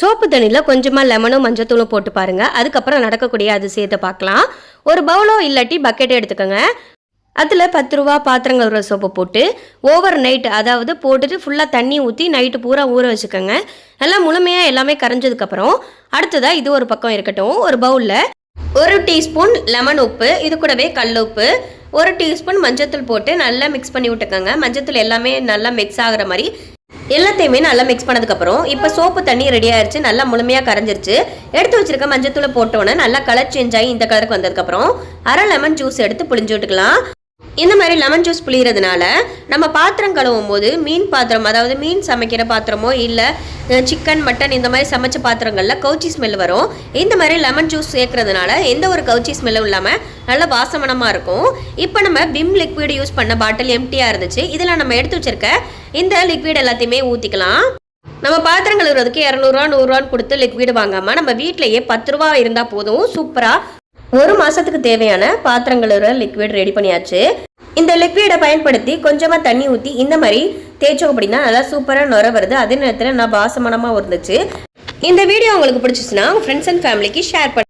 Soap தண்ணியில் கொஞ்சமாக லெமனும் மஞ்சத்தூளும் போட்டு பாருங்கள் அதுக்கப்புறம் நடக்கக்கூடிய அதிசயத்தை பார்க்கலாம். ஒரு பவுலோ இல்லாட்டி பக்கெட்டே எடுத்துக்கோங்க. அதில் பத்து ரூபா பாத்திரங்கள் கழுவுற சோப்பு போட்டு ஓவர் நைட் அதாவது போட்டுட்டு ஃபுல்லாக தண்ணி ஊற்றி நைட்டு பூரா ஊற வச்சுக்கோங்க. நல்லா முழுமையாக எல்லாமே கரைஞ்சதுக்கப்புறம் அடுத்ததாக இது ஒரு பக்கம் இருக்கட்டும். ஒரு பவுலில் ஒரு டீஸ்பூன் லெமன் உப்பு இது கூடவே கல் உப்பு ஒரு டீஸ்பூன் மஞ்சத்தூள் போட்டு நல்லா மிக்ஸ் பண்ணி விட்டுக்கோங்க. மஞ்சத்தூள் எல்லாமே நல்லா மிக்ஸ் ஆகிற மாதிரி எல்லாத்தையுமே நல்லா மிக்ஸ் பண்ணதுக்கப்புறம் இப்போ சோப்பு தண்ணி ரெடி ஆயிருச்சு. நல்லா முழுமையாக கரைஞ்சிருச்சு. எடுத்து வச்சிருக்க மஞ்சத்தூளை போட்டோன்னே நல்லா கலர் சேஞ்ச் ஆகி இந்த கலருக்கு வந்ததுக்கப்புறம் அரை லெமன் ஜூஸ் எடுத்து புளிஞ்சு விட்டுக்கலாம். இந்த மாதிரி லெமன் ஜூஸ் புளியறதுனால நம்ம பாத்திரம் கழுவும் போது மீன் பாத்திரம் அதாவது மீன் சமைக்கிற பாத்திரமோ இல்லை சிக்கன் மட்டன் இந்த மாதிரி சமைச்ச பாத்திரங்களில் கவுச்சி ஸ்மெல் வரும். இந்த மாதிரி லெமன் ஜூஸ் சேர்க்கறதுனால எந்த ஒரு கவுச்சி ஸ்மெல்லும் இல்லாமல் நல்ல வாசமனமாக இருக்கும். இப்போ நம்ம பிம் லிக்விட் யூஸ் பண்ண பாட்டில் எம்டியாக இருந்துச்சு. இதில் நம்ம எடுத்து வச்சிருக்க இந்த லிக்விட் எல்லாத்தையுமே ஊற்றிக்கலாம் நம்ம பாத்திரம் கழுவுறதுக்கு இரநூறுவா நூறுரூவான்னு கொடுத்து லிக்விட் வாங்காமல் நம்ம வீட்டிலேயே பத்து ரூபா இருந்தால் போதும். சூப்பராக ஒரு மாசத்துக்கு தேவையான பாத்திரங்களோட லிக்விட் ரெடி பண்ணியாச்சு. இந்த லிக்விடை பயன்படுத்தி கொஞ்சமாக தண்ணி ஊற்றி இந்த மாதிரி தேய்ச்சோம் அப்படின்னா நல்லா சூப்பராக நுர வருது. அதே நேரத்தில் நான் பாசமனமாக இருந்துச்சு இந்த வீடியோ உங்களுக்கு பிடிச்சிச்சுன்னா உங்கள் ஃப்ரெண்ட்ஸ் அண்ட் ஃபேமிலிக்கு ஷேர் பண்ணி.